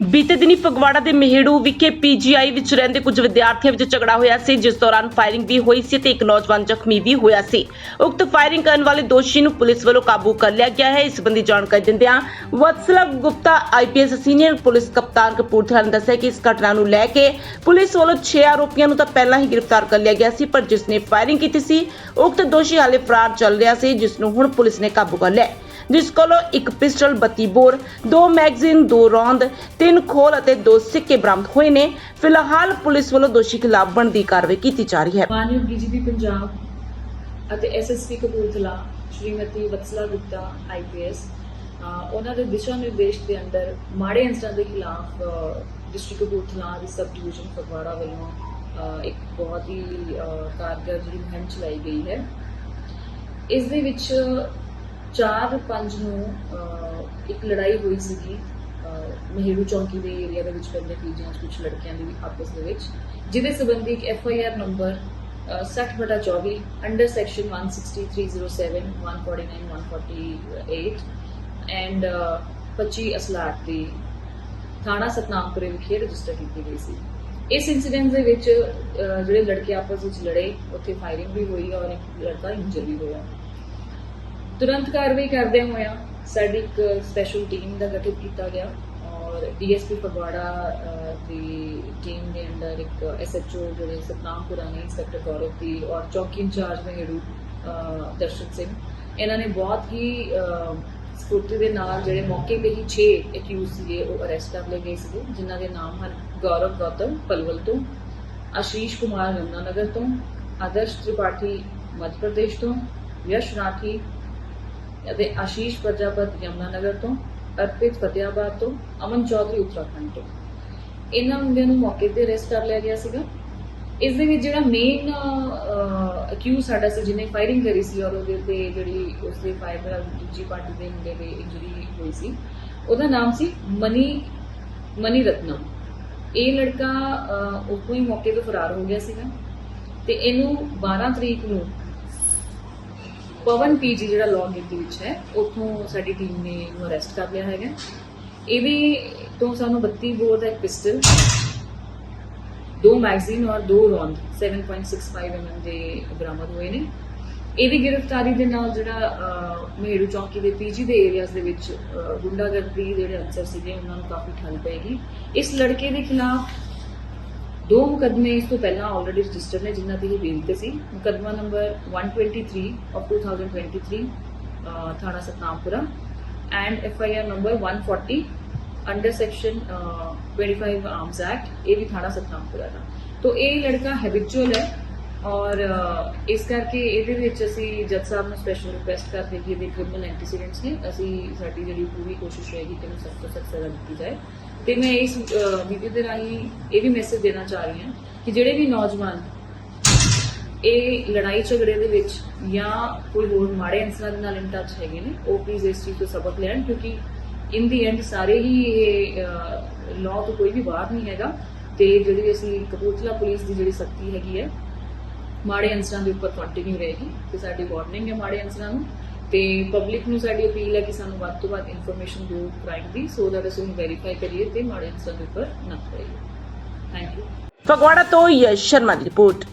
ਬੀਤੇ ਦਿਨੀ ਫਗਵਾੜਾ ਦੇ ਮਹਿੜੂ ਵਿਖੇ ਪੀਜੀਆਈ ਵਿੱਚ ਰਹਿੰਦੇ ਕੁਝ ਵਿਦਿਆਰਥੀਆਂ ਵਿੱਚ ਝਗੜਾ ਹੋਇਆ ਸੀ, ਜਿਸ ਦੌਰਾਨ ਫਾਇਰਿੰਗ ਵੀ ਹੋਈ ਸੀ ਤੇ ਇੱਕ ਨੌਜਵਾਨ ਜ਼ਖਮੀ ਵੀ ਹੋਇਆ ਸੀ। ਉਕਤ ਫਾਇਰਿੰਗ ਕਰਨ ਵਾਲੇ ਦੋਸ਼ੀ ਨੂੰ ਪੁਲਿਸ ਵੱਲੋਂ ਕਾਬੂ ਕਰ ਲਿਆ ਗਿਆ ਹੈ। ਇਸ ਸੰਬੰਧੀ ਜਾਣਕਾਰੀ ਦਿੰਦਿਆਂ Vatsala Gupta IPS senior police ਕਪਤਾਨ ਕਪੂਰਥਲਾ ਨੇ ਦੱਸਿਆ ਕਿ ਇਸ ਘਟਨਾ ਨੂੰ ਲੈ ਕੇ ਪੁਲਿਸ ਵੱਲੋਂ 6 ਆਰੋਪੀਆਂ ਨੂੰ ਤਾਂ ਪਹਿਲਾਂ ਹੀ ਗ੍ਰਿਫਤਾਰ ਕਰ ਲਿਆ ਗਿਆ ਸੀ, ਪਰ ਜਿਸ ਨੇ ਫਾਇਰਿੰਗ ਕੀਤੀ ਸੀ, ਉਕਤ ਦੋਸ਼ੀ ਹਾਲੇ ਫਰਾਰ ਚੱਲ ਰਿਹਾ ਸੀ, ਜਿਸ ਨੂੰ ਹੁਣ ਪੁਲਿਸ ਨੇ ਕਾਬੂ ਕਰ ਲਿਆ ਜਿਸ ਕੋਲੋਂ ਇੱਕ ਪਿਸਟਲ 32 ਬੋਰ, ਦੋ ਮੈਗਜ਼ੀਨ, ਦੋ ਰੌਂਦ, ਤਿੰਨ ਖੋਲ ਅਤੇ ਦੋ ਸਿੱਕੇ ਬਰਾਮਦ ਹੋਏ ਨੇ। ਫਿਲਹਾਲ ਪੁਲਿਸ ਵੱਲੋਂ ਦੋਸ਼ੀ ਖਿਲਾਫ ਬਣਦੀ ਕਾਰਵਾਈ ਕੀਤੀ ਜਾ ਰਹੀ ਹੈ। ਮਾਨਯੋਗ ਡੀਜੀਪੀ ਪੰਜਾਬ ਅਤੇ ਐਸਐਸਪੀ ਕਪੂਰਥਲਾ, ਸ਼੍ਰੀਮਤੀ ਵਤਸਲਾ ਗੁਪਤਾ ਆਈਪੀਐਸ ਉਹਨਾਂ ਦੇ ਦਿਸ਼ਾ ਨਿਰਦੇਸ਼ ਦੇ ਅੰਦਰ ਮਾੜੇ ਅੰਸਰਾਂ ਦੇ ਖਿਲਾਫ ਡਿਸਟ੍ਰਿਕਟ ਕਪੂਰਥਲਾ ਦੀ ਸਬ ਡਿਵੀਜ਼ਨ ਫਗਵਾੜਾ ਵੱਲੋਂ ਇੱਕ ਬਹੁਤ ਹੀ ਕਾਰਗਰ ਜਿਹੜੀ ਮੁਹਿੰਮ ਚਲਾਈ ਗਈ ਹੈ। ਇਸ ਦੇ ਵਿੱਚ 4-5 ਨੂੰ ਇੱਕ ਲੜਾਈ ਹੋਈ ਸੀਗੀ ਅਹ, ਮਹਿਰੂ ਚੌਂਕੀ ਦੇ ਏਰੀਆ ਦੇ ਵਿੱਚ ਪੈਂਦੇ ਪੀਜੀਆਂ ਕੁਝ ਲੜਕਿਆਂ ਦੀ ਵੀ ਆਪਸ ਦੇ ਵਿੱਚ ਜਿਹਦੇ ਸੰਬੰਧੀ ਇੱਕ F I R number 60/24 under section 160307 149 148 and 25 ਅਸਲਾਟ ਦੀ ਥਾਣਾ ਸਤਨਾਮਪੁਰੇ ਵਿਖੇ ਰਜਿਸਟਰ ਕੀਤੀ ਗਈ ਸੀ। ਇਸ ਇਨਸੀਡੈਂਟ ਦੇ ਵਿੱਚ ਜਿਹੜੇ ਲੜਕੇ ਆਪਸ ਵਿੱਚ ਲੜੇ ਉੱਥੇ ਫਾਇਰਿੰਗ ਵੀ ਹੋਈ ਔਰ ਇੱਕ ਲੜਕਾ ਇੰਜਰ ਵੀ ਹੋਇਆ। ਤੁਰੰਤ ਕਾਰਵਾਈ ਕਰਦੇ ਹੋਇਆ ਸਾਡੀ ਇੱਕ ਸਪੈਸ਼ਲ ਟੀਮ ਦਾ ਗਠਿਤ ਕੀਤਾ ਗਿਆ ਔਰ ਡੀਐਸਪੀ ਫਗਵਾੜਾ ਦੀ ਟੀਮ ਦੇ ਅੰਦਰ ਇੱਕ ਐਸਐਚਓ ਜਿਹੜੇ ਸਤਨਾਮਪੁਰਾ ਨੇ ਇੰਸਪੈਕਟਰ ਗੌਰਵ ਦੀ ਔਰ ਚੌਕੀ ਇੰਚਾਰਜ ਮਹਿਰੂ ਅਹ, ਦਰਸ਼ਨ ਸਿੰਘ ਇਹਨਾਂ ਨੇ ਬਹੁਤ ਹੀ ਅਹ, ਦੇ ਨਾਲ ਜਿਹੜੇ ਮੌਕੇ ਤੇ ਹੀ 6 ਅਕਿਊਜ਼ ਸੀਗੇ ਉਹ ਅਰੈਸਟ ਕਰ ਲਏ ਗਏ ਸੀਗੇ ਜਿਨ੍ਹਾਂ ਦੇ ਨਾਮ ਹਨ ਗੌਰਵ ਗੌਤਮ ਪਲਵਲ ਤੋਂ ਆਸ਼ੀਸ਼ ਕੁਮਾਰ ਯਮੁਨਾਨਗਰ ਤੋਂ ਆਦਰਸ਼ ਤ੍ਰਿਪਾਠੀ ਮੱਧ ਪ੍ਰਦੇਸ਼ ਤੋਂ ਯਸ਼ ਰਾਠੀ ਅਤੇ ਆਸ਼ੀਸ਼ ਪ੍ਰਜਾਪਤ ਯਮੁਨਾਨਗਰ ਤੋਂ ਅਰਪਿਤ ਫਤਿਆਬਾਦ ਤੋਂ ਅਮਨ ਚੌਧਰੀ ਉੱਤਰਾਖੰਡ ਤੋਂ। ਇਹਨਾਂ ਮੁੰਡਿਆਂ ਨੂੰ ਮੌਕੇ ਤੇ ਅਰੈਸਟ ਕਰ ਲਿਆ ਗਿਆ ਸੀਗਾ। ਇਸ ਦੇ ਵਿੱਚ ਜਿਹੜਾ ਮੇਨ ਅਕਿਊਜ਼ ਸਾਡਾ ਸੀ ਜਿਹਨੇ ਫਾਇਰਿੰਗ ਕਰੀ ਸੀ ਔਰ ਉਹਦੇ ਤੇ ਜਿਹੜੀ ਉਸਦੇ ਫਾਇਰ ਦੂਜੀ ਪਾਰਟੀ ਦੇ ਮੁੰਡੇ ਦੇ ਇੰਜਰੀ ਹੋਈ ਸੀ। ਉਹਦਾ ਨਾਮ ਸੀ ਮਨੀ ਮਨੀ ਰਤਨਮ ਇਹ ਲੜਕਾ ਅਹ, ਹੀ ਮੌਕੇ ਤੋਂ ਫਰਾਰ ਹੋ ਗਿਆ ਸੀਗਾ। ਤੇ ਇਹਨੂੰ 12 ਤਰੀਕ ਨੂੰ ਪਵਨ ਪੀਜੀ ਜਿਹੜਾ ਲੌ ਦੇ ਵਿੱਚ ਹੈ, ਉੱਥੋਂ ਸਾਡੀ ਟੀਮ ਨੇ ਇਹਨੂੰ ਅਰੈਸਟ ਕਰ ਲਿਆ ਹੈਗਾ। ਇਹਦੇ ਤੋਂ ਸਾਨੂੰ 32 ਬੋਰ ਦਾ ਇੱਕ ਪਿਸਟਲ ਦੋ ਮੈਗਜ਼ੀਨ ਔਰ ਦੋ ਰੌਂਦ 7.65 mm ਦੇ ਬਰਾਮਦ ਹੋਏ ਨੇ। ਇਹਦੀ ਗ੍ਰਿਫਤਾਰੀ ਦੇ ਨਾਲ ਜਿਹੜਾ ਮਹਿਰੂ ਮੇਰੂ ਚੌਕੀ ਦੇ ਪੀਜੀ ਦੇ ਏਰੀਆਜ਼ ਦੇ ਵਿੱਚ ਗੁੰਡਾਗਰਦੀ ਜਿਹੜੇ ਅਨਸਰ ਸੀਗੇ, ਉਹਨਾਂ ਨੂੰ ਕਾਫੀ ਠੱਲ ਪਏਗੀ ਇਸ ਲੜਕੇ ਦੇ ਖਿਲਾਫ ਦੋ ਮੁਕੱਦਮੇ ਇਸ ਤੋਂ ਪਹਿਲਾਂ ਆਲਰੇਡੀ ਰਜਿਸਟਰ ਨੇ ਜਿਨ੍ਹਾਂ ਦੀ ਇਹ ਬੇਲ ਤੇ ਸੀ ਮੁਕੱਦਮਾ ਨੰਬਰ 123 ਆਫ 2023 ਅਹ, ਥਾਣਾ Satnampura and F I R number 140 under section 25 arms act ਇਹ ਵੀ ਥਾਣਾ ਸਤਨਾਮਪੁਰਾ ਦਾ ਤੋਂ ਇਹ ਲੜਕਾ ਹੈਬਿਚੁਅਲ ਹੈ ਔਰ ਇਸ ਕਰਕੇ ਇਹਦੇ ਵਿੱਚ ਅਸੀਂ ਜੱਜ ਸਾਹਿਬ ਨੂੰ ਸਪੈਸ਼ਲ ਰਿਕੁਐਸਟ ਕਰਦੇ ਕਿ ਇਹਦੇ ਕ੍ਰਿਮੀਨਲ ਐਂਟੀਸੀਡੈਂਟਸ ਨੇ ਅਸੀਂ ਸਾਡੀ ਜਿਹੜੀ ਪੂਰੀ ਕੋਸ਼ਿਸ਼ ਰਹੇਗੀ ਕਿ ਇਹਨੂੰ ਸਖਤ ਤੋਂ ਸਖਤ ਸਜ਼ਾ ਦਿੱਤੀ ਜਾਏ। ਤੇ ਮੈਂ ਇਸ ਵੀਡੀਓ ਦੇ ਰਾਹੀਂ ਇਹ ਵੀ ਮੈਸੇਜ ਦੇਣਾ ਚਾਹ ਰਹੀ ਹਾਂ ਕਿ ਜਿਹੜੇ ਵੀ ਨੌਜਵਾਨ ਇਹ ਲੜਾਈ ਝਗੜੇ ਦੇ ਵਿੱਚ ਜਾਂ ਕੋਈ ਹੋਰ ਮਾੜੇ ਅਨਸਰਾਂ ਦੇ ਨਾਲ ਇਨ ਟੱਚ ਹੈਗੇ ਨੇ, ਉਹ ਪਲੀਜ਼ ਇਸ ਚੀਜ਼ ਤੋਂ ਸਬਕ ਲੈਣ ਕਿਉਂਕਿ ਇਨ ਦੀ ਐਂਡ ਸਾਰੇ ਹੀ ਇਹ ਲਾਅ ਤੋਂ ਕੋਈ ਵੀ ਬਾਹਰ ਨਹੀਂ ਹੈਗਾ ਤੇ ਜਿਹੜੀ ਅਸੀਂ ਕਪੂਰਥਲਾ ਪੁਲਿਸ ਦੀ ਜਿਹੜੀ ਸਖਤੀ ਹੈਗੀ ਹੈ ਮਾੜੇ ਅਨਸਰਾਂ ਦੇ ਉੱਪਰ ਕੰਟੀਨਿਊ ਰਹੇਗੀ ਤੇ ਸਾਡੀ ਵਾਰਨਿੰਗ ਹੈ ਮਾੜੇ ਅਨਸਰਾਂ ਨੂੰ ਤੇ ਪਬਲਿਕ ਨੂੰ ਸਾਡੀ ਅਪੀਲ ਹੈ ਕਿ ਸਾਨੂੰ ਵੱਧ ਤੋਂ ਵੱਧ ਇਨਫੋਰਮੇਸ਼ਨ ਦਿਓ ਕ੍ਰਾਈਮ ਦੀ ਸੋ ਦੈਟ ਅਸੀਂ ਉਹਨੂੰ ਵੈਰੀਫਾਈ ਕਰੀਏ ਤੇ ਮਾੜੇ ਅਨਸਰਾਂ ਦੇ ਉੱਪਰ ਨੱਥ ਪਾਈਏ ਥੈਂਕ ਯੂ ਫਗਵਾੜਾ ਤੋਂ ਯਸ਼ ਸ਼ਰਮਾ ਦੀ ਰਿਪੋਰਟ